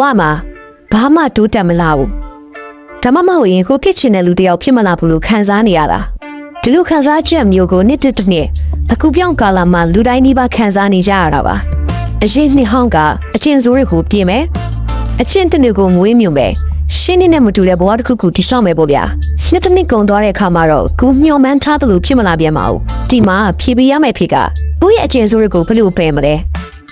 ဝမှာဘာမှတိုးတက်မလာဘူးဒါမှမဟုတ်ရင်ကိုဖြစ်ချင်တဲ့လူတစ်ယောက်ဖြစ်မလာဘူးလို့ခံစားနေရတာဒီလိုခံစားချက်မျိုးကိုနှစ်တစ်တစ်နှစ်အခုပြောင်းကာလာမှာလူတိုင်းဒီပါခံစားနေကြရတာပါအရင်နှစ်ဟောင်းကအကျင့်ဆိုးတွေကိုပြင်မယ်အကျင့်တစ်မျိုးကိုငွေးမြုံမယ်ရှင်းနေနဲ့မတူတဲ့ဘဝတစ်ခုခုတည်ဆောက်မယ်ပေါ့ဗျာနှစ်တစ်နှစ်ကုန်သွားတဲ့အခါမှာတော့ကိုမျှော်မှန်းထားသလိုဖြစ်မလာပြန်ပါဘူးဒီမှာဖြည့်ပေးရမယ့်ဖြစ်ကကိုယ့်ရဲ့အကျင့်ဆိုးတွေကိုဘယ်လိုပယ်မလဲ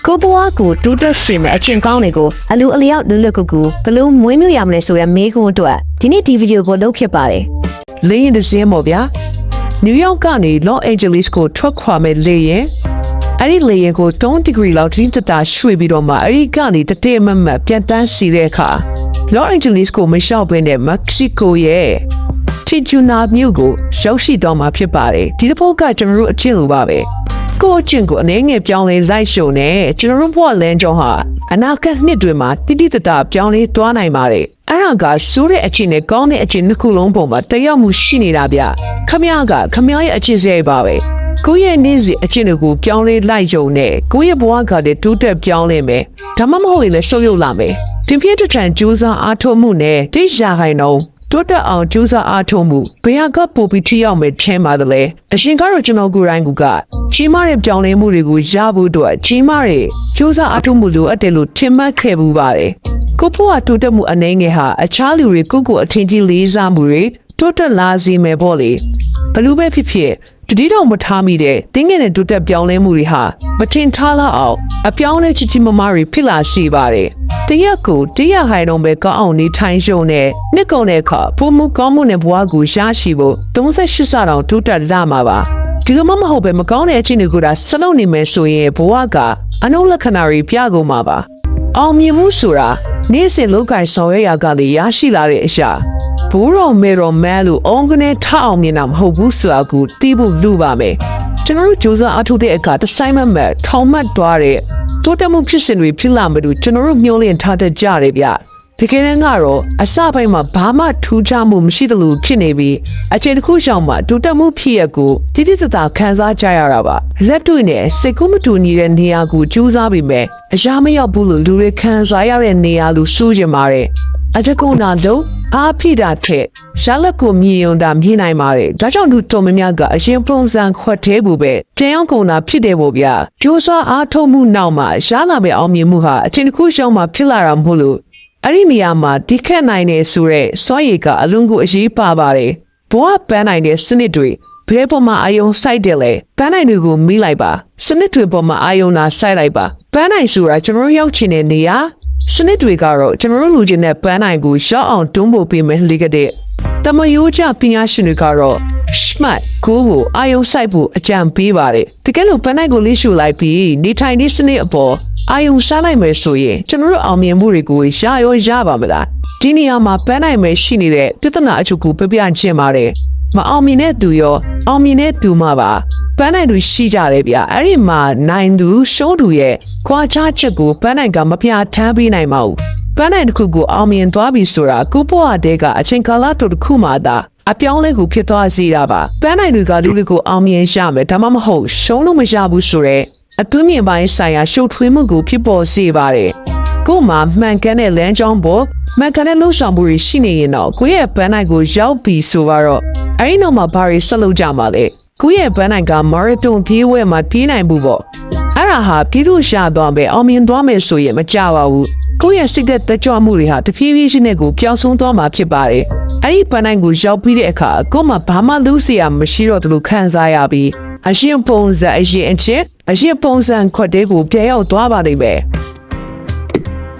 ကိုဘွားကိုတူးတက်ဆွေမဲ့အချင်းကောင်းတွေကိုအလူအလျောက်လွတ်လွတ်ကူကူဘလို့မွေးမြူရမလဲဆိုတဲ့မေးခွန်းအတွက်ဒီနေ့ဒီဗီဒီယိုကိုလုပ်ဖြစ်ပါတယ်လေရင်တစ်စင်းပေါ့ဗျာနယူးယောက်ကနေ Los Angeles ကိုထွက်ခွာမဲ့လေရင်အဲ့ဒီလေရင်ကို3 degree လောက်တင်းတတာရွှေ့ပြီးတော့မှအဲ့ဒီကနေတတိမတ်မတ်ပြန်တန်းစီတဲ့အခါ Los Angeles ကိုမလျှောက်ဘဲနဲ့ Mexico ရဲ့တီဂျူနာမြို့ကိုရောက်ရှိတော့မှာဖြစ်ပါတယ်ဒီတစ်ပုတ်ကကျွန်တော်တို့အချင်းလိုပါပဲ ကိုယ့်အချင်းကိုအနေငယ်ပြောင်းလဲလိုက်ရှုံနဲ့ကျွန်တော်တို့ဘဝလမ်းကြောင်းဟာအနာဂတ်နှစ်တွေမှာတိတိတတပြောင်းလဲသွားနိုင်ပါတယ်အဲ့ဒါကဆိုးတဲ့အချင်းနဲ့ကောင်းတဲ့အချင်းနှစ်ခုလုံးပုံမှာတရားမှုရှိနေတာဗျခမရကခမရရဲ့အချင်းစရိုက်ပါပဲကိုယ့်ရဲ့နေ့စဉ်အချင်းတွေကိုပြောင်းလဲလိုက်ယုံနဲ့ကိုယ့်ရဲ့ဘဝကလည်းတိုးတက်ပြောင်းလဲမယ်ဒါမှမဟုတ်ရင်လည်းရှုပ်ရုပ်လာမယ်တင်ပြတဲ့ထန်ကြိုးစားအားထုတ်မှုနဲ့တိတ်ရာခိုင်နှုန်း တိုးတက်အောင်ကြိုးစားအားထုတ်မှုဘယ်ဟာကပိုပြီးထိရောက်မယ်ထင်ပါတယ်အရှင်ကတော့ကျွန်တော်ကိုယ်တိုင်ကကြီးမားတဲ့ပြောင်းလဲမှုတွေကိုရဖို့အတွက်ကြီးမားတဲ့ကြိုးစားအားထုတ်မှုလိုအပ်တယ်လို့ထင်မှတ်ခဲ့မှုပါတယ်ကိုဖို့ကတိုးတက်မှုအနေငယ်ဟာအခြားလူတွေကိုယ့်ကိုယ်အထင်ကြီးလေးစားမှုတွေတိုးတက်လာစေမယ်ပေါ့လေဘလို့ပဲဖြစ်ဖြစ် တတိတော်မထားမိတဲ့တင်းငယ်တဲ့တိုးတက်ပြောင်းလဲမှုတွေဟာမထင်ထားလောက်အောင်အပြောင်းလဲချစ်ချစ်မမတွေဖြစ်လာစေပါတယ်တရက်ကိုတရက်ဟိုင်တော့ပဲကောင်းအောင်နေထိုင်ရှုံနဲ့နှစ်ကုန်တဲ့အခါပုံမှုကောင်းမှုနဲ့ဘဝကိုရရှိဖို့38ဆတောင်တိုးတက်လာမှာပါဒီလိုမှမဟုတ်ပဲမကောင်းတဲ့အချင်းတွေကစလုံးနေမယ်ဆိုရင်ဘဝကအနုလက္ခဏာတွေပြကုန်မှာပါအောင်မြင်မှုဆိုတာနေ့စဉ်လောက်ကင်ဆောင်ရွက်ရာကလည်းရရှိလာတဲ့အရာ ဘိုးတော်မေတော်မဲလို့အုံးကနေထအောင်မြင်တာမဟုတ်ဘူးဆိုတာကိုသိဖို့လူပါမယ်ကျွန်တော်တို့ကြိုးစားအထုတ်တဲ့အခါတစ်ဆိုင်မမတ်ထောင်မှတ်သွားတဲ့တိုးတက်မှုဖြစ်စဉ်တွေဖြစ်လာမှလို့ကျွန်တော်တို့မျှော်လင့်ထားတတ်ကြတယ်ဗျတကယ်တမ်းကတော့အစပိုင်းမှာဘာမှထူးခြားမှုမရှိသလိုဖြစ်နေပြီးအချိန်တစ်ခုရှောင်မှတိုးတက်မှုဖြစ်ရကိုတိတိကျကျခံစားကြရတာပါလက်တွေ့နဲ့စိတ်ကူးမတူညီတဲ့နေရာကိုကြိုးစားပြီးမဲ့အရာမရောက်ဘူးလို့လူတွေခံစားရတဲ့နေရာလို့ဆိုကြပါတယ် အတကုနာလုံးအားဖိတာထက်ရှားလက်ကိုမြည်ယုံတာမြင်နိုင်ပါတယ်ဒါကြောင့်လူတော်များများကအရင်ပုံစံခွက်သေးဘူးပဲတင်အောင်ကုန်တာဖြစ်တယ်ပေါ့ဗျာကြိုးစားအားထုတ်မှုနောက်မှာရှားလာမယ့်အောင်မြင်မှုဟာအချိန်တစ်ခုရှောင်မှဖြစ်လာတာမဟုတ်လို့အဲ့ဒီနေရာမှာတိခတ်နိုင်တယ်ဆိုတဲ့စွမ်းရည်ကအလွန်ကိုအရေးပါပါတယ်ဘဝပန်းနိုင်တဲ့စနစ်တွေဘဲပေါ်မှာအာယုံစိုက်တယ်လေပန်းနိုင်တွေကိုမိလိုက်ပါစနစ်တွေပေါ်မှာအာယုံနာစိုက်လိုက်ပါပန်းနိုင်ဆိုတာကျွန်တော်တို့ရောက်ချင်တဲ့နေရာ စနစ်တွေကတော့ကျွန်တော်တို့လူချင်းတဲ့ပန်းနိုင်ကိုရှော့အောင်တွန်းပို့ပေးမယ်လေကတဲ့တမယိုးကြပညာရှင်တွေကတော့ smart ကိုကိုအာယုံစိုက်ဖို့အကြံပေးပါတယ်တကယ်လို့ပန်းနိုင်ကိုလေးရှူလိုက်ပြီးနေထိုင်နေစနစ်အပေါ်အာယုံစားလိုက်မယ်ဆိုရင်ကျွန်တော်တို့အောင်မြင်မှုတွေကိုရရောရပါမလားဒီနေရာမှာပန်းနိုင်မယ်ရှိနေတဲ့ပြဿနာအချုပ်ကိုပြပြချင်းပါတယ်မအောင်မြင်တဲ့သူရောအောင်မြင်တဲ့သူမှပါ ပန်းနိုင်သူရှိကြတယ်ဗျအဲ့ဒီမှာနိုင်သူရှုံးသူရဲ့ခွာခြားချက်ကိုပန်းနိုင်ကမပြထမ်းပေးနိုင်ပါဘူးပန်းနိုင်တစ်ခုကိုအောင်မြင်သွားပြီဆိုတာကိုဘွားတဲ့ကအချိန်ကာလတို့တစ်ခုမှသာအပြောင်းလဲကိုဖြစ်သွားစေတာပါပန်းနိုင်တွေကလူတွေကိုအောင်မြင်ရမယ်ဒါမှမဟုတ်ရှုံးလို့မရဘူးဆိုတော့အတွင်းမြင်ပိုင်းဆိုင်ရာရှုပ်ထွေးမှုကိုဖြစ်ပေါ်စေပါတယ်ကို့မှာမှန်ကန်တဲ့လမ်းကြောင်းပေါ်မှန်ကန်တဲ့လှုပ်ဆောင်မှုတွေရှိနေရင်တော့ကိုယ့်ရဲ့ပန်းနိုင်ကိုရောက်ပြီဆိုတော့အဲ့ဒီနောက်မှာဘာတွေဆက်လုပ်ကြမှာလဲ ကိုယ့်ရဲ့ပန်းနိုင်ကမာရသွန်ပြေးဝဲမှာပြေးနိုင်ဘူးပေါ့အဲ့ဒါဟာပြည်သူရှာသွားမယ်အောင်မြင်သွားမယ်ဆိုရင်မကြပါဘူးကိုယ့်ရဲ့စိတ်သက်သက်ကြွမှုတွေဟာတဖြည်းဖြည်းချင်းနဲ့ကိုပျောက်ဆုံးသွားမှာဖြစ်ပါတယ်အဲ့ဒီပန်းနိုင်ကိုရောက်ပြီးတဲ့အခါကို့မှာဘာမှလူစရာမရှိတော့တယ်လို့ခံစားရပြီးအရှင်ပုံစံအရင်အချင်းအရှင်ပုံစံခွက်တဲ့ကိုပြန်ရောက်သွားပါလိမ့်မယ်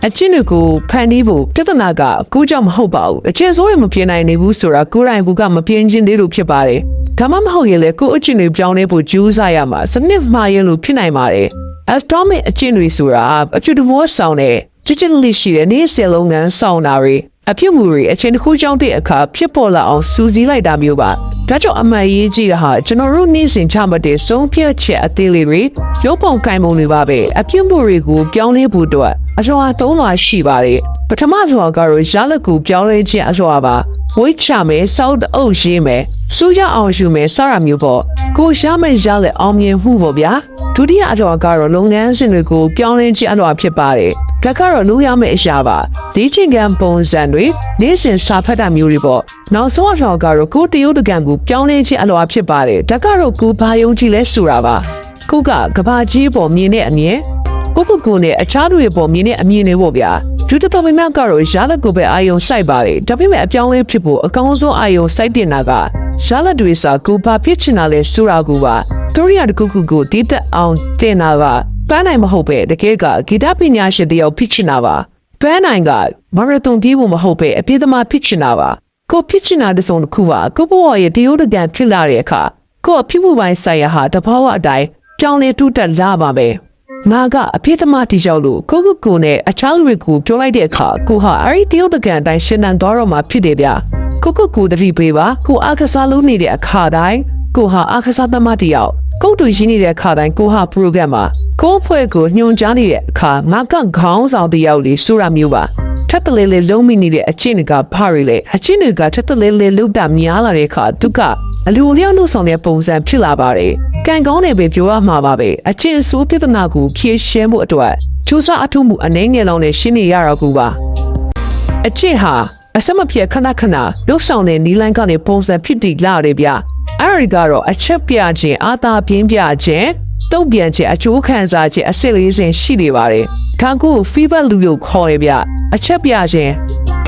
အချင်းတွေကိုဖန်တီးဖို့ပြဿနာကကိုကြောင့်မဟုတ်ပါဘူးအချင်းစိုးရမပြင်းနိုင်နေဘူးဆိုတာကိုယ်တိုင်ဘူးကမပြင်းချင်းသေးလို့ဖြစ်ပါတယ် ဒါမှမဟုတ်ရင်လေကိုအချင်းတွေပြောင်းလဲဖို့ကြိုးစားရမှာစနစ်မှားရင်လို့ဖြစ်နိုင်ပါတယ် atomic အချင်းတွေဆိုတာအဖြစ်တဘောဆောင်တဲ့ချစ်ချစ်လေးရှိတဲ့နေ့စဉ်လုံးငန်းဆောင်တာတွေအဖြစ်မှုတွေအချင်းတစ်ခုကြောင့်တဲ့အခါဖြစ်ပေါ်လာအောင်စူးစီးလိုက်တာမျိုးပါ ဒါကြောင့်အမှန်ရေးကြည့်တာဟာကျွန်တော်တို့နေ့စဉ်ချမှတ်တဲ့ဆုံးဖြတ်ချက်အသေးလေးတွေရုပ်ပုံကိုင်ပုံတွေပါပဲအပြစ်မှုတွေကိုပြောင်းလဲဖို့အတွက်အစွာသုံးလွှာရှိပါတယ်ပထမစွာကတော့ရလက်ကိုပြောင်းလဲခြင်းအစွာပါဝိတ်ချမယ်စောက်တအုပ်ရေးမယ်စူးရအောင်ယူမယ်စရမျိုးပေါ့ကိုရမယ်ရလဲအောင်မြင်မှုပေါ့ဗျာဒုတိယအတော်ကတော့လုပ်ငန်းစဉ်တွေကိုပြောင်းလဲခြင်းအတော်ဖြစ်ပါတယ်ဒါကတော့လူရမယ့်အရာပါဒီချင်းကံပုံစံတွေနေ့စဉ်စာဖတ်တာမျိုးတွေပေါ့နောက်ဆုံးအတော်ကတော့ကိုတရုတ်တကံကိုပြောင်းလဲခြင်းအတော်ဖြစ်ပါတယ်ဒါကတော့ကိုဘာယုံကြည်လဲဆိုတာပါကိုကကဘာကြီးပေါ်မြင်တဲ့အမြင်ကိုကိုကိုနဲ့အခြားတွေပေါ်မြင်တဲ့အမြင်တွေပေါ့ဗျာဒုတိယပိုင်းမှာကတော့ရလက်ကိုပဲအာယုံစိုက်ပါတယ်ဒါပေမဲ့အပြောင်းလဲဖြစ်ဖို့အကောင်းဆုံးအာယုံစိုက်တင်တာကရလက်တွေစာကိုဘာဖြစ်ချင်တာလဲဆိုတာကိုပါတူရီယာတခုခုကိုတည်တက်အောင်တင်တာကပန်းနိုင်မဟုတ်ပဲတကယ်ကဂီတပညာရှင်တယောက်ဖြစ်ချင်တာပါပန်းနိုင်ကမာရသွန်ပြေးဖို့မဟုတ်ပဲအပြည့်သမားဖြစ်ချင်တာပါ ကိုဖြစ်ချင်တာတစ်စုံတစ်ခုပါကိုဘဝရဲ့တရုတ်တကံဖြစ်လာတဲ့အခါကိုအဖြစ်မှုပိုင်းဆိုင်ရာဟာတဘာဝအတိုင်းကြောင်းလေတူးတက်လာပါပဲငါကအဖေးသမားတီရောက်လို့ကိုကိုကိုနဲ့အခြားလူတွေကိုပြောလိုက်တဲ့အခါကိုဟာအဲ့ဒီတရုတ်တကံအတိုင်းရှင်းနန်းသွားတော့မှဖြစ်တယ်ဗျကိုကိုကိုတတိပေးပါကိုအားကစားလုပ်နေတဲ့အခါတိုင်းကိုဟာအားကစားသမားတယောက် ကုတ်တူရင်းနေတဲ့အခါတိုင်းကိုဟာ program မှာကိုယ့်အဖွဲ့ကိုညွှန်ကြားနေတဲ့အခါငါကခေါင်းဆောင်တယောက်လေးဆိုတာမျိုးပါထပ်တလဲလဲလုံးမိနေတဲ့အချင်းတွေကဘာတွေလဲအချင်းတွေကထပ်တလဲလဲလုတ်တာများလာတဲ့အခါသူကအလူအလျောက်လို့ဆောင်တဲ့ပုံစံဖြစ်လာပါတယ်ကံကောင်းတယ်ပဲပြောရမှာပါပဲအချင်းဆိုးပြဿနာကိုဖြေရှင်းဖို့အတွက်စူးစမ်းအထုမှုအနေငယ်လောင်းနဲ့ရှင်းနေရတော့ကူပါအချင်းဟာအစမပြတ်ခဏခဏလှုပ်ဆောင်တဲ့နီလန်းကနေပုံစံဖြစ်တည်လာတယ်ဗျ အဲ့ဒီကတော့အချက်ပြခြင်းအာသာပြင်းပြခြင်းတုံ့ပြန်ခြင်းအကျိုးခံစားခြင်းအစစ်လေးစဉ်ရှိနေပါတယ်ခံကို fever လူလို့ခေါ်ရဗျအချက်ပြခြင်း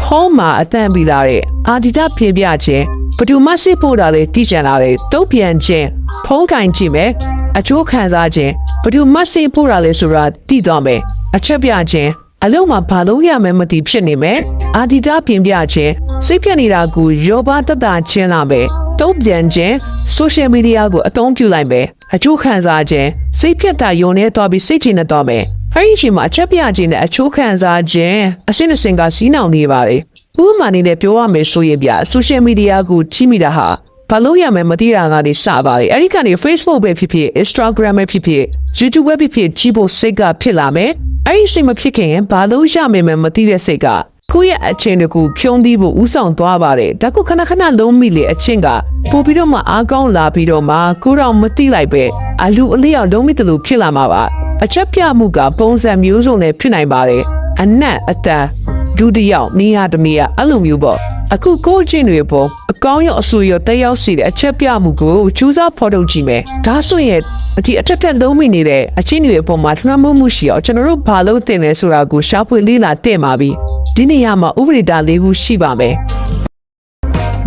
ဖုံးမှာအတန်ပြီးလာတဲ့အာဒီတာပြင်းပြခြင်းဘယ်သူမှစစ်ဖို့တာလေတည်ကြံလာတယ်တုံ့ပြန်ခြင်းဖုံးကင်ကြည့်မယ်အကျိုးခံစားခြင်းဘယ်သူမှစစ်ဖို့တာလေဆိုတာတည်တော့မယ်အချက်ပြခြင်းအလုံးမှာဘာလို့ရမယ်မသိဖြစ်နေမယ်အာဒီတာပြင်ပြခြင်းစိတ်ပြက်နေတာကိုရောပါတတ်တာချင်းလာမယ် တုံ့ပြန်ခြင်း social media ကိုအသုံးပြုလိုက်မယ်အကျိုးခံစားခြင်းစိတ်ပြက်တာယုံနေတော့ပြီးစိတ်ချနေတော့မယ်အဲဒီအချိန်မှာအချက်ပြခြင်းနဲ့အချိုးခံစားခြင်းအစင်းအစင်ကစီးနှောင်နေပါလေဥပမာအနေနဲ့ပြောရမယ်ဆိုရင်ဗျ social media ကိုကြီးမိတာဟာဘာလို့ရမယ်မသိတာကနေစပါလေအဲ့ဒီကနေ Facebook ပဲဖြစ်ဖြစ် Instagram ပဲဖြစ်ဖြစ် YouTube ပဲဖြစ်ဖြစ်ကြီးဖို့စိတ်ကဖြစ်လာမယ်အဲ့ဒီစိတ်မဖြစ်ခင်ဘာလို့ရမယ်မသိတဲ့စိတ်က ကိုယ့်ရဲ့အချင်းတကူဖြုံးသီးဖို့ဥဆောင်သွားပါတယ်ဒါကုခဏခဏလုံးမိလေအချင်းကပို့ပြီးတော့မှအားကောင်းလာပြီးတော့မှကိုတော့မသိလိုက်ပဲအလူအလျောက်လုံးမိတလူဖြစ်လာမှာပါအချက်ပြမှုကပုံစံမျိုးစုံနဲ့ဖြစ်နိုင်ပါတယ်အနက်အတန်ဒုတိယနေရာတစ်နေရာအဲ့လိုမျိုးပေါ့အခုကိုချင်းတွေပေါ့အကောင်းရောအဆူရောတက်ရောက်စီတဲ့အချက်ပြမှုကိုစူးစမ်းဖော်ထုတ်ကြည့်မယ်ဒါဆိုရင်အ ဒီအထက်ထက်လုံးမိနေတဲ့အချင်းတွေအပေါ်မှာထွန်းမှုမှုရှိအောင်ကျွန်တော်တို့ဘာလို့တင်လဲဆိုတာကိုရှားဖွေလေ့လာတင်ပါပြီဒီနေရာမှာဥပဒေတာလေးခုရှိပါမယ်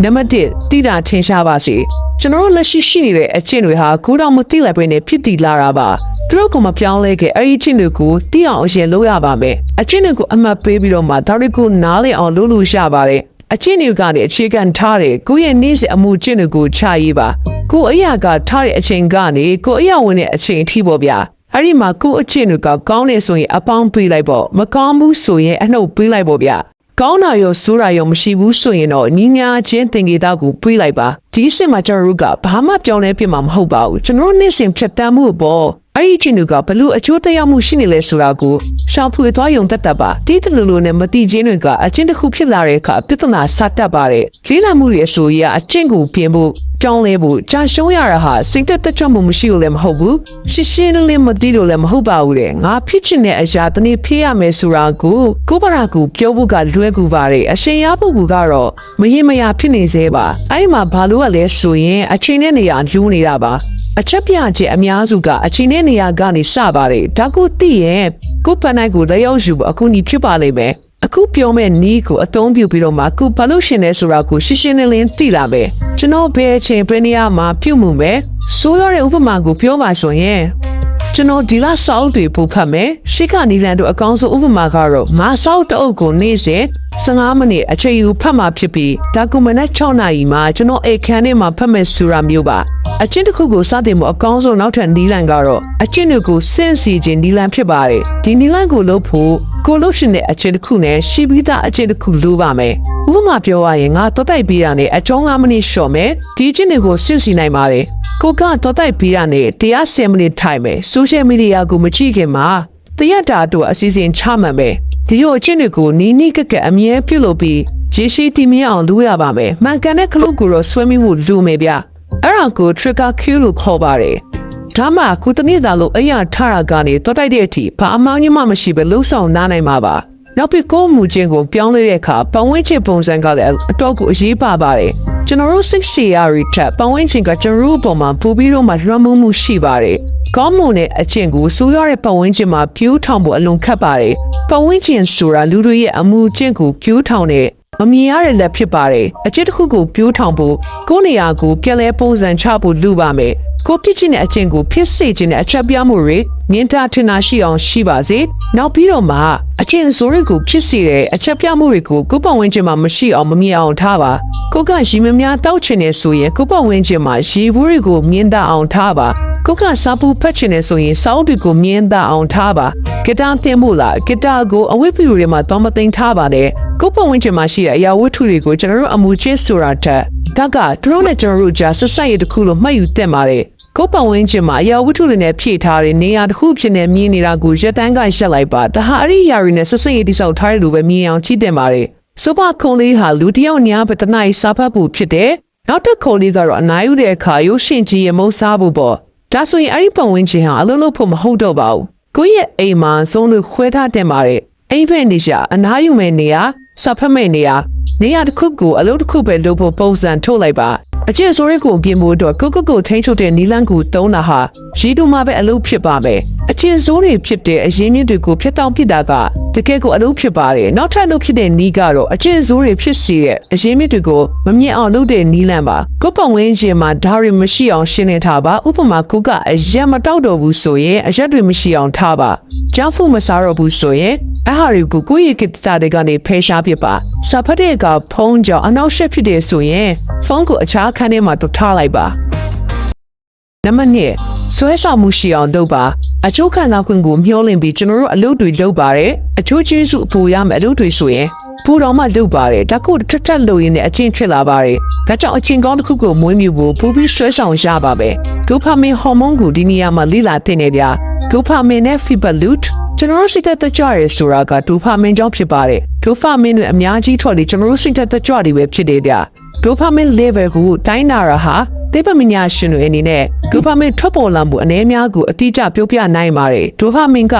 နံပါတ်1တိတာထင်ရှားပါစေကျွန်တော်တို့လက်ရှိရှိနေတဲ့အချင်းတွေဟာကိုတော့မသိလိုက်ပဲနဲ့ဖြစ်တည်လာတာပါသူတို့ကမပြောင်းလဲခဲ့အဲ့ဒီအချင်းတွေကိုတိအောင်အရင်လုပ်ရပါမယ်အချင်းတွေကိုအမှတ်ပေးပြီးတော့မှဒါတွေကိုနားလည်အောင်လုပ်လို့ရပါတယ် အချင်းတွေကနေအခြေခံထားတဲ့ကိုယ့်ရဲ့နေ့စဉ်အမှုချင်းတွေကိုခြာရေးပါကိုယ်အရာကထားတဲ့အချိန်ကနေကိုယ်အရာဝင်တဲ့အချိန်အထိပေါ့ဗျာအဲ့ဒီမှာကိုယ့်အချင်းတွေကကောင်းနေဆိုရင်အပေါင်းပေးလိုက်ပေါ့မကောင်းဘူးဆိုရင်အနှုတ်ပေးလိုက်ပေါ့ဗျာကောင်းတာရောဆိုးတာရောမရှိဘူးဆိုရင်တော့ညီညာချင်းတင်ကေတာကိုပေးလိုက်ပါဒီအစ်စ်မှာကျွန်တော်တို့ကဘာမှပြောင်းလဲပြမှာမဟုတ်ပါဘူးကျွန်တော်တို့နေ့စဉ်ဖြတ်တမ်းမှုပေါ့ အဲ့ဒီချင်းတွေကဘလို့အကျိုးတရားမှုရှိနေလဲဆိုတာကိုရှောင်ဖွေသွားယုံတတ်တတ်ပါတီးတလူလူနဲ့မတိချင်းတွေကအချင်းတစ်ခုဖြစ်လာတဲ့အခါပြဿနာစတတ်ပါတယ်လေးလာမှုတွေအဆိုရအချင်းကိုပြင်ဖို့ကြောင်းလဲဖို့ကြာရှုံးရတာဟာစိတ်သက်သက်ချမှုမရှိလို့လည်းမဟုတ်ဘူးရှင်းရှင်းလင်းလင်းမသိလို့လည်းမဟုတ်ပါဘူးတဲ့ငါဖြစ်ချင်တဲ့အရာတနေ့ဖေးရမယ်ဆိုတာကိုကိုပရာကူပြောဖို့ကလွဲကူပါတယ်အရှင်ရဖို့ကူကတော့မရင်မရဖြစ်နေသေးပါအဲ့ဒီမှာဘာလို့လဲဆိုရင်အချိန်နဲ့နေရာလူနေတာပါ အချက်ပြခြင်းအများစုကအချိန်နဲ့နေရာကနေစပါတယ်ဒါကိုသိရင်ကိုပန်နိုင်ကိုလည်းရောက်ယူဖို့အခုနီဖြစ်ပါလိမ့်မယ်အခုပြောမဲ့နီးကိုအသုံးပြုပြီးတော့မှခုဘာလို့ရှင်လဲဆိုတာကိုရှင်းရှင်းလင်းလင်းသိလာပဲကျွန်တော်ဘယ်အချိန်ဘယ်နေရာမှာပြုမှုမယ်ဆိုရတဲ့ဥပမာကိုပြောပါဆိုရင် ကျွန်တော်ဒီလစောက်တွေပို့ဖတ်မယ်ရှေ့ကနီလန်တို့အကောင်းဆုံးဥပမာကတော့ငါစောက်တအုပ်ကိုနေ့စဉ်15မိနစ်အချိန်ယူဖတ်မှာဖြစ်ပြီးဒါကုမနက်6နာရီမှာကျွန်တော်အိတ်ခမ်းထဲမှာဖတ်မယ်ဆိုတာမျိုးပါအချင်းတစ်ခုကိုစတင်မှုအကောင်းဆုံးနောက်ထပ်နီလန်ကတော့အချင်းတွေကိုစင့်စီခြင်းနီလန်ဖြစ်ပါတယ်ဒီနီလန်ကိုလုပ်ဖို့ကိုလို့ရှင်တဲ့အချင်းတစ်ခုနဲ့ရှိပြီးသားအချင်းတစ်ခုလိုပါမယ်ဥပမာပြောရရင်ငါတော့တိုက်ပြီးတာနဲ့အကျောင်း9မိနစ်လျှော့မယ်ဒီအချင်းတွေကိုစင့်စီနိုင်ပါတယ် ကိုကတော့တိုက်ပြီးတာနဲ့တရား10မိနစ်ထိုင်မယ်ဆိုရှယ်မီဒီယာကိုမကြည့်ခင်မှာတရက်တာတို့အစီအစဉ်ချမှတ်မယ်ဒီလိုအချင်းတွေကိုနီးနီးကက်ကက်အမြဲပြုတ်လို့ပြီးရေရှိတီမီအောင်လူရပါမယ်မှန်ကန်တဲ့ခလုတ်ကိုတော့ဆွဲမိဖို့လူမယ်ဗျအဲ့ဒါကို trigger cue လို့ခေါ်ပါတယ်ဒါမှကုတနေ့သာလို့အရာထရကနေတော့တိုက်တဲ့အထိဘာအမောင်းညမမရှိပဲလှုပ်ဆောင်နားနိုင်မှာပါနောက်ပြီးကိုယ်မူချင်းကိုပြောင်းလဲတဲ့အခါပတ်ဝန်းကျင်ပုံစံကလည်းအတော့ကိုအရေးပါပါတယ် ကျွန်တော်တို့စိတ်ရှည်ရရီထက်ပတ်ဝန်းကျင်ကကျွန်တော်တို့အပေါ်မှာပူပြီးတော့မှလွှမ်းမိုးမှုရှိပါတယ်ကောင်းမွန်တဲ့အကျင့်ကိုဆိုးရတဲ့ပတ်ဝန်းကျင်မှာပြူးထောင်ဖို့အလွန်ခက်ပါတယ်ပတ်ဝန်းကျင်ဆိုတာလူတွေရဲ့အမှုအကျင့်ကိုပြူးထောင်တဲ့မမြင်ရတဲ့လက်ဖြစ်ပါတယ်အကျင့်တစ်ခုကိုပြိုးထောင်ဖို့ကိုယ့်နေရာကိုပြက်လဲပုံစံချဖို့လူပါမယ် ကိုဖြစ်ချင်တဲ့အကျင့်ကိုဖြစ်စေချင်တဲ့အချက်ပြမှုတွေမြင်တာထင်တာရှိအောင်ရှိပါစေနောက်ပြီးတော့မှအကျင့်ဆိုးတွေကိုဖြစ်စေတဲ့အချက်ပြမှုတွေကိုကိုယ့်ပတ်ဝန်းကျင်မှာမရှိအောင်မမြင်အောင်ထားပါကိုကရီမများတောက်ချင်နေဆိုရင်ကိုယ့်ပတ်ဝန်းကျင်မှာရီဘူးတွေကိုမြင်တတ်အောင်ထားပါကိုကစာပူဖတ်ချင်နေဆိုရင်စောင်းတွေကိုမြင်တတ်အောင်ထားပါ ဂီတာသင်ဖို့လားဂီတာကိုအဝိပ္ပယတွေမှာတော့မသိမ်းထားပါနဲ့ကိုယ့်ပတ်ဝန်းကျင်မှာရှိတဲ့အရာဝတ္ထုတွေကိုကျွန်တော်တို့အမူချင်းဆိုတာတက်ဒါကသူတို့နဲ့ကျွန်တော်တို့ကြားဆက်ဆက်ရတဲ့တစ်ခုလို့မှတ်ယူသင့်ပါတယ်ကိုယ်ပတ်ဝန်းကျင်မှာအရာဝတ္ထုတွေနဲ့ဖြည့်ထားတဲ့နေရာတစ်ခုဖြစ်နေမြင်နေတာကိုရက်တန်းကရက်လိုက်ပါဒါဟာအဲ့ဒီအရာတွေနဲ့ဆက်ဆက်ရတိဆောက်ထားတဲ့လူပဲမြင်အောင်ကြည့်တင်ပါတယ်စပခုံလေးဟာလူတစ်ယောက်ညာပတနားစားဖတ်ဖို့ဖြစ်တယ်နောက်တစ်ခုံလေးကတော့အနားယူတဲ့အခါရုပ်ရှင်ကြီးရဲ့မုန်းစားဖို့ပေါ့ဒါဆိုရင်အဲ့ဒီပတ်ဝန်းကျင်ဟာအလုံးလုံးဖို့မဟုတ်တော့ပါဘူး ကိုယ့်ရဲ့အိမ်မှာစုံလို့ခွဲထားတင်ပါတယ်အိမ်ဖက်နေရအနားယူမဲ့နေရာ စဖက်မဲ့နေရာနေရာတစ်ခုကိုအလုပ်တစ်ခုပဲလုပ်ဖို့ပုံစံထုတ်လိုက်ပါအကျင့်ဆိုးတွေကိုပြင်ဖို့အတွက်ကိုကိုကိုထိန်းချုပ်တဲ့နီလန်းကိုတုံးတာဟာရီတူမှာပဲအလုပ်ဖြစ်ပါမယ်အကျင့်ဆိုးတွေဖြစ်တဲ့အရင်းမြစ်တွေကိုဖျက်တောင်ပစ်တာကတကယ်ကိုအလုပ်ဖြစ်ပါတယ်နောက်ထပ်အလုပ်ဖြစ်တဲ့နီးကတော့အကျင့်ဆိုးတွေဖြစ်စေတဲ့အရင်းမြစ်တွေကိုမမြင်အောင်လုပ်တဲ့နီလန်းပါကိုပတ်ဝန်းကျင်မှာဓာတ်တွေမရှိအောင်ရှင်းနေထားပါဥပမာကိုကအရက်မတောက်တော့ဘူးဆိုရင်အရက်တွေမရှိအောင်ထားပါကြောက်ဖို့မစားတော့ဘူးဆိုရင်အဟာတွေကိုကိုယ့်ရဲ့ကိတ္တတွေကနေဖယ်ရှားပစ်ပါစာဖတ်တဲ့ကဖုန်းကြောင့်အနောက်ရှက်ဖြစ်တယ်ဆိုရင်ဖုန်းကိုအခြားခန်းထဲမှာတော့ထားလိုက်ပါနံပါတ်1ဆွဲဆောင်မှုရှိအောင်လုပ်ပါအချိုးခံစားခွင့်ကိုမျှော်လင့်ပြီးကျွန်တော်တို့အလုပ်တွေလုပ်ပါတယ်အချိုးကျေးဇူးအဖို့ရမယ်အလုပ်တွေဆိုရင်ပူတော်မှလုပ်ပါတယ်ဒါကိုထက်ထက်လုပ်ရင်းနဲ့အချင်းဖြစ်လာပါတယ်ဒါကြောင့်အချင်းကောင်းတစ်ခုကိုမွေးမြူဖို့ပူပြီးဆွဲဆောင်ရပါပဲဒိုဖာမင်ဟော်မုန်းကိုဒီနေရာမှာလေ့လာသင့်နေဗျာဒိုဖာမင်နဲ့ဖီဘလူတ် ကျွန်တော်တို့စိတ်သက်သက်ကြွရဲဆိုတာကဒိုဖာမင်ကြောင့်ဖြစ်ပါတယ်ဒိုဖာမင်တွေအများကြီးထွက်လေကျွန်တော်တို့စိတ်သက်သက်ကြွတွေပဲဖြစ်တယ်ဗျဒိုဖာမင် level ကိုတိုင်းတာရဟာတေပမညာရှင်တွေအနေနဲ့ဒိုဖာမင်ထွက်ပေါ်လာမှုအနေအများကိုအတိအကျပြောပြနိုင်ပါတယ်ဒိုဖာမင်က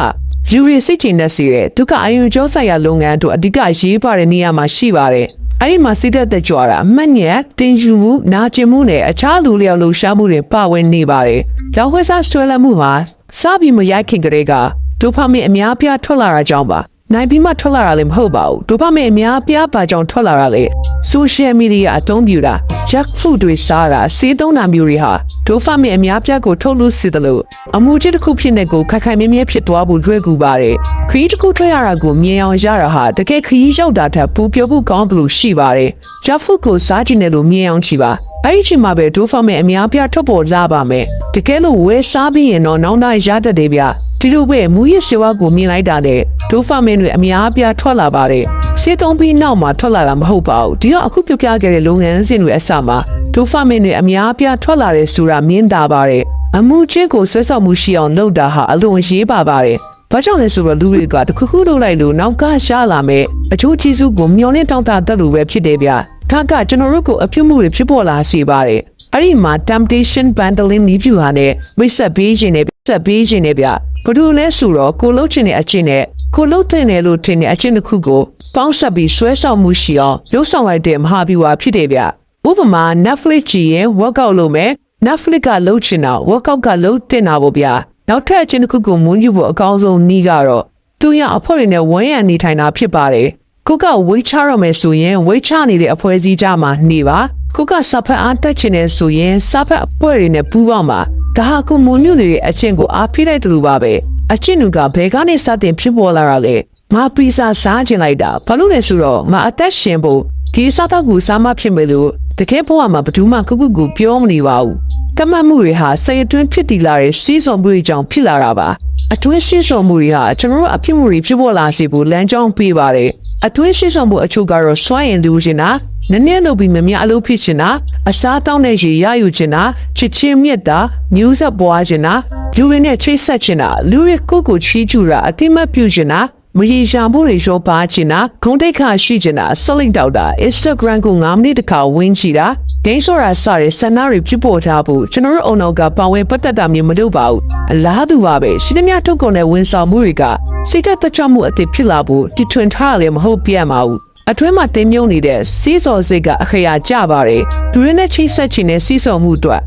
ယူရီစိတ်ချနေစီတဲ့ဒုက္ခအယုံကြောဆိုင်ရာလုပ်ငန်းတို့အဓိကရေးပါတဲ့နေရာမှာရှိပါတယ်အဲ့ဒီမှာစိတ်သက်သက်ကြွတာအမှတ်ညက်တင်ယူမှုနာကျင်မှုနဲ့အခြားလူလျောက်လှူရှားမှုတွေပါဝင်နေပါတယ်။လောက်ဝဲစားဆွဲလန်းမှုဟာစပြီးမရိုက်ခင်ကလေးက ဒိုဖာမင်အများပြားထွက်လာတာကြောင့်ပါ။ နိုင်ပြီးမှထွက်လာတာလည်းမဟုတ်ပါဘူး။ဒိုဖာမင်အများပြားပါကြောင့်ထွက်လာတာလေ။ social media အသုံးပြုတာ junk food တွေစားတာစေးသုံးတာမျိုးတွေဟာဒိုဖာမင်အများပြားကိုထုတ်လို့စီတယ်လို့အမှုချင်းတစ်ခုဖြစ်နေကိုခိုင်ခိုင်မြဲမြဲဖြစ်သွားဖို့လွယ်ကူပါတယ်။ခရီးတစ်ခုထွက်ရတာကိုမြင်အောင်ရတာဟာတကယ်ခရီးရောက်တာထက်ပူပျော်ဖို့ကောင်းတယ်လို့ရှိပါတယ်။ junk food ကိုစားကြည့်နေလို့မြင်အောင်ကြည့်ပါ။အဲ့ဒီချိန်မှာပဲဒိုဖာမင်အများပြားထွက်ပေါ်လာပါမယ်။တကယ်လို့ဝယ်စားပြီးရင်တော့နောက်နောက်ရတတ်တယ်ဗျ။ဒီလိုပဲမူရစ်စေဝါကိုမြင်လိုက်တာနဲ့ ဒိုဖာမင်တွေအများပြားထွက်လာပါတယ်။စေတုံးပြီးနောက်မှာထွက်လာတာမဟုတ်ပါဘူး။ဒီတော့အခုပြပြခဲ့တဲ့လုပ်ငန်းစဉ်တွေအစမှာဒိုဖာမင်တွေအများပြားထွက်လာတဲ့ဆိုတာမြင်တာပါတယ်။အမှုချင်းကိုဆွဲဆောက်မှုရှိအောင်လုပ်တာဟာအလွန်ရေးပါပါတယ်။ဘာကြောင့်လဲဆိုတော့လူတွေကတခုခုလုပ်လိုက်လို့နောက်ကရှားလာမယ်အချိုးချီစုကိုမျောလင့်တောင်းတတတ်လို့ပဲဖြစ်တယ်ဗျ။ဒါကကျွန်တော်တို့ကိုအပြုတ်မှုတွေဖြစ်ပေါ်လာစေပါတယ်။အဲ့ဒီမှာ temptation bundling နည်းပြူဟာနဲ့မိတ်ဆက်ပေးခြင်းနဲ့ဆက်ပေးခြင်းနဲ့ဗျ။ဘာလို့လဲဆိုတော့ကိုလှုပ်ခြင်းတဲ့အချင်းနဲ့ ကိုလှုပ်တဲ့နယ်လို့ထင်တဲ့အချင်းတစ်ခုကိုပေါင်းဆက်ပြီးဆွဲဆောင်မှုရှိအောင်လှုပ်ဆောင်လိုက်တဲ့မဟာဗျူဟာဖြစ်တယ်ဗျ။ဥပမာ Netflix ကြည့်ရင် workout လုပ်မယ် Netflix ကလှုပ်ချင်တာ workout ကလှုပ်တင်တာပေါ့ဗျာ။နောက်ထပ်အချင်းတစ်ခုကိုမွန်းယူဖို့အကောင်းဆုံးနည်းကတော့သူရအဖို့တွေနဲ့ဝန်းရံနေထိုင်တာဖြစ်ပါတယ်။ကိုကဝိတ်ချရမယ်ဆိုရင်ဝိတ်ချနေတဲ့အဖွဲ့အစည်းကြမှာနေပါကိုကစဖက်အားတက်ချင်နေဆိုရင်စဖက်အဖွဲ့တွေနဲ့ပူးပေါင်းပါဒါဟာကိုမွန်မြူတွေရဲ့အချင်းကိုအားဖိလိုက်တယ်လို့ပါပဲ အချင်းလူကဘယ်ကနေစတင်ဖြစ်ပေါ်လာတာလဲငါပီဇာစားချင်လိုက်တာဘာလို့လဲဆိုတော့ငါအသက်ရှင်ဖို့ဒီစားတော့ကိုစားမဖြစ်မယ်လို့တကယ်ဘဝမှာဘယ်သူမှကုကုကူပြောမနေပါဘူးတမတ်မှုတွေဟာစိတ်အတွင်းဖြစ်တည်လာတဲ့စီးစုံမှုတွေကြောင့်ဖြစ်လာတာပါအတွင်းရှိစုံမှုတွေဟာကျွန်တော်တို့အဖြစ်မှုတွေဖြစ်ပေါ်လာစေဖို့လမ်းကြောင်းပေးပါတယ်အတွင်းရှိစုံမှုအချို့ကတော့စွန့်ရင်လူရှင်တာ နည်းနည်းလုပ်ပြီးမများအလုပ်ဖြစ်ချင်တာအစားတောင်းတဲ့ရေရယူချင်တာချစ်ချင်းမြတ်တာမျိုးဆက်ပွားချင်တာလူတွေနဲ့ချိတ်ဆက်ချင်တာလူတွေကိုကိုချီးကျူတာအတိမတ်ပြုချင်တာမရေရှာမှုတွေရောပါချင်တာဂုံတိတ်ခါရှိချင်တာဆက်လိုက်တော့တာ Instagram ကို9မိနစ်တခါဝင်ကြည့်တာဂိမ်းဆော့ရာစတဲ့ဆန္ဒတွေပြပေါ်ထားဖို့ကျွန်တော်တို့အုံနောက်ကပါဝင်ပတ်သက်တာမျိုးမလုပ်ပါဘူးအလားတူပါပဲရှင်းသမျှထုတ်ကုန်တဲ့ဝန်ဆောင်မှုတွေကစိတ်သက်သက်ကြွမှုအသစ်ဖြစ်လာဖို့တီထွင်ထားလည်းမဟုတ်ပြတ်ပါဘူး အတွင်းမှာတင်းမြုံနေတဲ့စီးစော်စိတ်ကအခရာကြပါတယ်ဒူရင်းနဲ့ချိတ်ဆက်ချင်တဲ့စီးစော်မှုအတွက်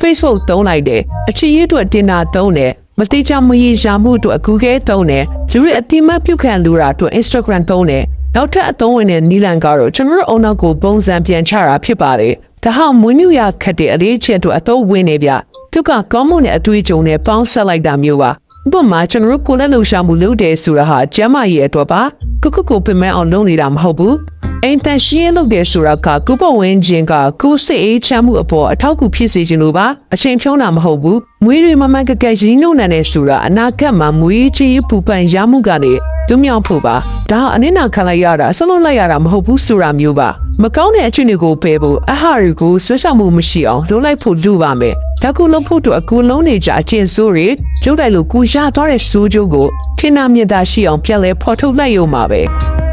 Facebook သုံးလိုက်တယ်အချစ်ရေးအတွက်တင်တာသုံးတယ်မတိကျမရေရှာမှုအတွက် Google သုံးတယ်လူတွေအတိမတ်ပြုတ်ခံလူတာအတွက် Instagram သုံးတယ်နောက်ထပ်အသုံးဝင်တဲ့နီလန်ကတော့ကျွန်တော်တို့အုံနောက်ကိုပုံစံပြန်ချတာဖြစ်ပါတယ်ဒါဟာမွေးမြူရခက်တဲ့အလေးချက်အတွက်အသုံးဝင်နေဗျသူကကောင်းမွန်တဲ့အတွေ့အကြုံနဲ့ပေါင်းဆက်လိုက်တာမျိုးပါ ဥပမာကျွန်တော်တို့ကိုယ်လက်လှူရှာမှုလုပ်တယ်ဆိုတာဟာကျမ်းမာရေးအတွက်ပါကုကုကိုပြင်မဲ့အောင်လုပ်နေတာမဟုတ်ဘူးအိမ်တန်ရှင်းလုပ်တယ်ဆိုတာကကုပဝင်းချင်းကကိုယ်စိတ်အေးချမ်းမှုအပေါ်အထောက်အကူဖြစ်စေခြင်းလို့ပါအချိန်ဖြုံးတာမဟုတ်ဘူးမွေးတွေမမှန်ကကက်ရင်းနှုတ်နံနဲ့ဆိုတာအနာဂတ်မှာမွေးချေပူပန်ရမှုကနေဒုမြောက်ဖို့ပါဒါဟာအနစ်နာခံလိုက်ရတာဆလုံးလိုက်ရတာမဟုတ်ဘူးဆိုတာမျိုးပါ မကောင်းတဲ့အချွေတွေကိုပယ်ဖို့အဟာတွေကိုဆွတ်ဆောင်မှုမရှိအောင်လုပ်လိုက်ဖို့လူပါမယ်ဒါကူလုံးဖို့တို့အကူလုံးနေကြအချင်းစိုးတွေကျုပ်လိုက်လို့ကူရသွားတဲ့စိုးကျိုးကိုထင်နာမြင်သာရှိအောင်ပြန်လဲဖော်ထုတ်လိုက်ရုံပါပဲ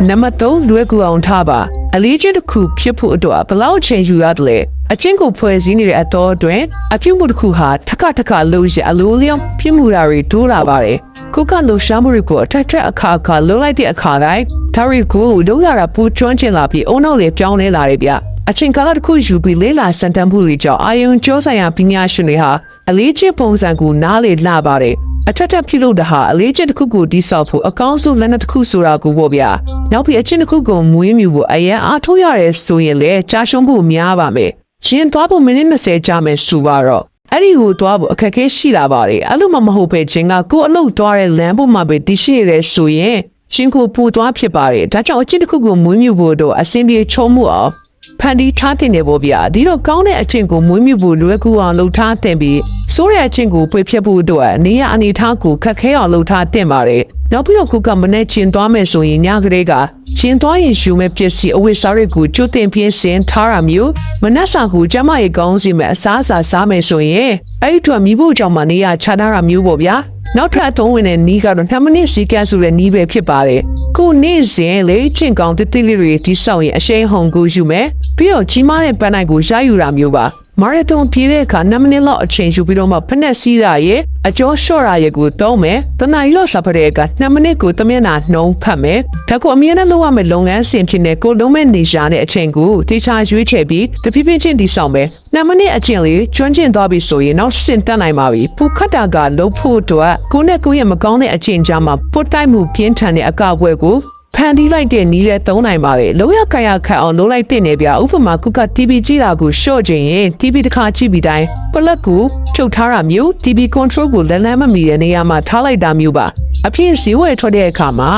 နံပါတ်3လွယ်ကူအောင်ထားပါ အလေးချင်းတစ်ခုဖြစ်ဖို့အတွက်ဘယ်လောက်အချိန်ယူရတယ်လဲအချင်းကိုဖွဲ့စည်းနေတဲ့အတော်အတွင်းအပြုတ်မှုတစ်ခုဟာထက်ခါထက်ခါလို့ရအလိုလျောင်းပြမှုတာတွေတိုးလာပါတယ်ကိုကလှရှားမှုတွေကိုအထက်ထက်အခါအခါလှုပ်လိုက်တဲ့အခါတိုင်းဒါတွေကိုလုံးရတာပူကျွမ်းကျင်လာပြီးအုံနောက်လေပြောင်းလဲလာတယ်ဗျ အချိန်ကာလတစ်ခုယူပြီးလေးလာစံတမ်းမှုတွေကြောင့်အာယုံကြောဆိုင်ရာပညာရှင်တွေဟာအလေးကျင့်ပုံစံကိုနားလေလှပါတယ်အထက်ထက်ပြုလုပ်တာဟာအလေးကျင့်တစ်ခုကိုတိဆောက်ဖို့အကောင်းဆုံးလက်နက်တစ်ခုဆိုတာကိုပေါ့ဗျနောက်ပြီးအချင်းတစ်ခုကိုမွေးမြူဖို့အရင်အားထုတ်ရရဲဆိုရင်လေကြာရှုံးဖို့များပါမယ်ချင်းသွားဖို့မိနစ်20ကြာမယ်ဆိုပါတော့အဲ့ဒီကိုသွားဖို့အခက်အခဲရှိလာပါတယ်အဲ့လိုမှမဟုတ်ပဲချင်းကကိုယ်အလုပ်သွားတဲ့လမ်းပေါ်မှာပဲတည်ရှိရဲဆိုရင်ချင်းကိုပူသွားဖြစ်ပါတယ်ဒါကြောင့်အချင်းတစ်ခုကိုမွေးမြူဖို့တော့အစင်ပြေချုံမှုအောင် ဖန်တီးထားတင်နေဖို့ဗျာဒီတော့ကောင်းတဲ့အချင်းကိုမွေးမြူဖို့လွယ်ကူအောင်လုပ်ထားတင်ပြီးစိုးတဲ့အချင်းကိုပွေဖြတ်ဖို့အတွက်နေရအနေထားကိုခက်ခဲအောင်လုပ်ထားတင်ပါတယ်နောက်ပြီးတော့ခုကမနေ့ချင်းသွားမယ်ဆိုရင်ညကလေးကချင်းသွားရင်ယူမဲ့ပစ္စည်းအဝတ်စားတွေကိုကျွတ်တင်ပြင်းစင်ထားရမျိုးမနက်စာကိုကျမရေကောင်းစီမဲ့အစားအစာစားမယ်ဆိုရင်အဲ့ဒီအတွက်မိဖို့ကြောင့်မနေရခြားထားရမျိုးပေါ့ဗျာ နောက်ထပ်အသုံးဝင်တဲ့နီးကတော့2မိနစ်စီကန်းဆိုတဲ့နီးပဲဖြစ်ပါတယ်ကိုနေ့စဉ်လေချင်းကောင်းတိတိလေးတွေတိဆောက်ရင်အရှိန်ဟုန်ကိုယူမယ်ပြီးတော့ကြီးမားတဲ့ပန်းနိုင်ကိုရယူတာမျိုးပါ မာရသွန်ပြေးတဲ့အခါ2မိနစ်လောက်အချိန်ယူပြီးတော့မှဖက်နဲ့စီးတာရဲ့အကျော်လျှော့တာရဲ့ကိုသုံးမယ်တနားရီလောက်စားဖတဲ့အခါ2မိနစ်ကိုတမျက်နှာနှုံးဖတ်မယ်ဒါကိုအမြဲတမ်းလုပ်ရမယ့်လုပ်ငန်းစဉ်ဖြစ်နေကိုလုံးမဲ့နေရှာတဲ့အချိန်ကိုတေချာရွေးချယ်ပြီးတဖြည်းဖြည်းချင်းတိဆောက်မယ်2မိနစ်အချိန်လေးကျွမ်းကျင်သွားပြီဆိုရင်နောက်စင်တက်နိုင်ပါပြီပူခတ်တာကလုံးဖို့အတွက်ကိုနဲ့ကိုရဲ့မကောင်းတဲ့အချိန်ကြားမှာပုတ်တိုက်မှုပြင်းထန်တဲ့အကောက်ပွဲကို ဖန်တီးလိုက်တဲ့နီးလဲသုံးနိုင်ပါလေလောရကရခတ်အောင်လုပ်လိုက်တဲ့နေပြဥပမာကုက TV ကြည့်တာကိုရှော့ခြင်းရင် TV တစ်ခါကြည့်ပြီးတိုင်းပလက်ကိုထုတ်ထားတာမျိုး TV control ကိုလက်လန်းမမီတဲ့နေရာမှာထားလိုက်တာမျိုးပါအဖြစ်ဇီဝဲထွက်တဲ့အခါမှာ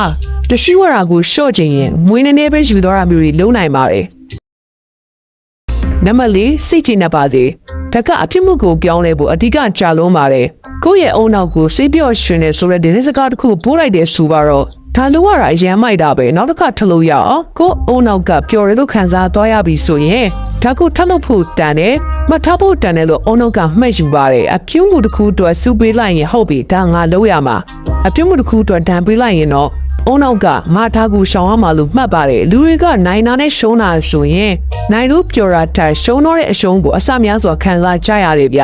တရှိဝရာကိုရှော့ခြင်းရင်မွေးနေနေပဲယူသွားတာမျိုးတွေလုံးနိုင်ပါတယ် နံပါတ်၄စိတ်ကြည်နေပါစေဒါကအဖြစ်မှုကိုပြောင်းလဲဖို့အဓိကကြာလုံးပါတယ်ကိုယ့်ရဲ့အုံနောက်ကိုစိတ်ပြော့ရွှင်နေဆိုတဲ့ဒီစကားတစ်ခုပို့လိုက်တဲ့ဆိုပါတော့ဒါလိုရတာအရန်မိုက်တာပဲနောက်တစ်ခါထလို့ရအောင်ကိုယ်အုံနောက်ကပျော်ရလို့ခံစားသွားရပြီဆိုရင်ဒါကိုထလို့ဖို့တန်တယ်မထဖို့တန်တယ်လို့အုံနောက်ကမှတ်ယူပါတယ်အပြုံးမှုတစ်ခုအတွက်စူပေးလိုက်ရင်ဟုတ်ပြီဒါငါလုပ်ရမှာအပြုံးမှုတစ်ခုအတွက်ဒဏ်ပေးလိုက်ရင်တော့ အုံနောက်ကငါထားကိုရှောင်ရမှာလို့မှတ်ပါတယ်လူတွေကနိုင်နာနဲ့ရှုံးတာဆိုရင်နိုင်လို့ပျော်တာတက်ရှုံးတော့တဲ့အရှုံးကိုအစများစွာခံစားကြရတယ်ဗျ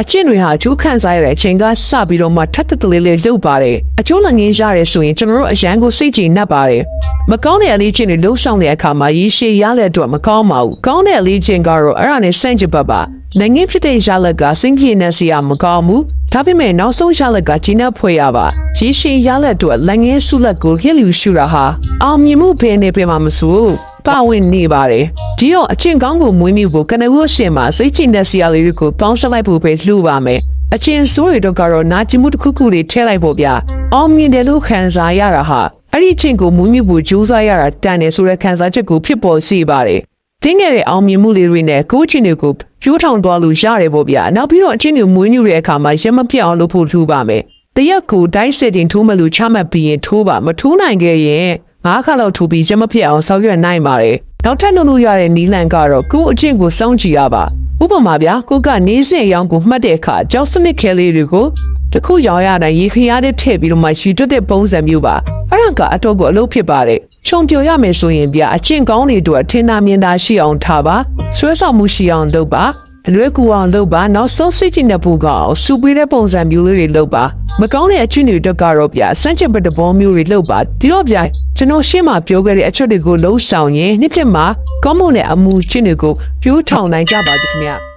အကျင့်တွေဟာအကျိုးခံစားရတဲ့အချိန်ကစပြီးတော့မှထပ်တတလေးလေးလှုပ်ပါတယ်အကျိုးလည်းငင်းရတယ်ဆိုရင်ကျွန်တော်တို့အရန်ကိုစိတ်ကြည်နှက်ပါတယ်မကောင်းတဲ့အလေးချင်းတွေလှုပ်ဆောင်တဲ့အခါမှာရေရှည်ရတဲ့အတွက်မကောင်းပါဘူးကောင်းတဲ့အလေးချင်းကတော့အဲ့ဒါနဲ့ဆန့်ကျင်ဘက်ပါနိုင်ငံဖြစ်တဲ့ရလက်ကစင်ကြီးနဲ့စီရမကောင်းဘူး ဒါပေမဲ့နောက်ဆုံးရလက်ကဂျင်းနဲ့ဖွဲ့ရပါရေရှည်ရလက်အတွက်လက်ငင်းဆုလက်ကိုရည်လူရှူတာဟာအောင်မြင်မှုဘယ်နေပြမှာမဆိုပါဝင်နေပါတယ်ဒီတော့အချင်းကောင်းကိုမွေးမြူဖို့ကနဝရှင်မှာစိတ်ချတဲ့စီရလေးတွေကိုပေါင်းစပ်လိုက်ဖို့ပဲလှူပါမယ်အချင်းဆိုးတွေတော့ကတော့နာကျင်မှုတစ်ခုခုလေးထည့်လိုက်ဖို့ဗျအောင်မြင်တယ်လို့ခံစားရတာဟာအဲ့ဒီချင်းကိုမွေးမြူဖို့ကြိုးစားရတာတန်တယ်ဆိုတဲ့ခံစားချက်ကိုဖြစ်ပေါ်စေပါတယ် တင်းငယ်တဲ့အောင်မြင်မှုလေးတွေနဲ့ကိုယ့်ချင်းတွေကိုပြိုးထောင်သွားလို့ရတယ်ပေါ့ဗျာနောက်ပြီးတော့အချင်းတွေမွေးမြူတဲ့အခါမှာရမပြတ်အောင်လုပ်ဖို့ထူပါမယ်တရက်ကိုတိုင်းစစ်တင်ထိုးမလို့ချမှတ်ပြီးရင်ထိုးပါမထိုးနိုင်ခဲ့ရင်ငါးခါလောက်ထိုးပြီးရမပြတ်အောင်ဆောင်ရွက်နိုင်ပါတယ်နောက်ထပ်လုပ်လို့ရတဲ့နီလန်ကတော့ကိုယ့်အချင်းကိုစောင့်ကြည့်ရပါဥပမာဗျာကိုကနေစဉ်အရောင်ကိုမှတ်တဲ့အခါကြောက်စနစ်ခဲလေးတွေကို တစ်ခုရောင်ရတိုင်းရေခရီးတဲ့ထည့်ပြီးတော့မှရှီတွတ်တဲ့ပုံစံမျိုးပါအဲ့ဒါကအတော့ကိုအလုပ်ဖြစ်ပါတယ်ခြုံပြရမယ်ဆိုရင်ဗျအချင်းကောင်းတွေအတွက်ထင်သာမြင်သာရှိအောင်ထားပါဆွဲဆောင်မှုရှိအောင်လုပ်ပါအလွဲကူအောင်လုပ်ပါနောက်ဆုံးစိတ်ကြည်တဲ့ပူကအောင်စူပေးတဲ့ပုံစံမျိုးလေးတွေလုပ်ပါမကောင်းတဲ့အချင်းတွေအတွက်ကတော့ဗျစန့်ချင်ပတဘောမျိုးတွေလုပ်ပါဒီတော့ဗျကျွန်တော်ရှင်းမှာပြောခဲ့တဲ့အချက်တွေကိုလုံးဆောင်ရင်နှစ်ဖြစ်မှာကောင်းမွန်တဲ့အမှုချင်းတွေကိုပြိုးထောင်နိုင်ကြပါသည်ခင်ဗျ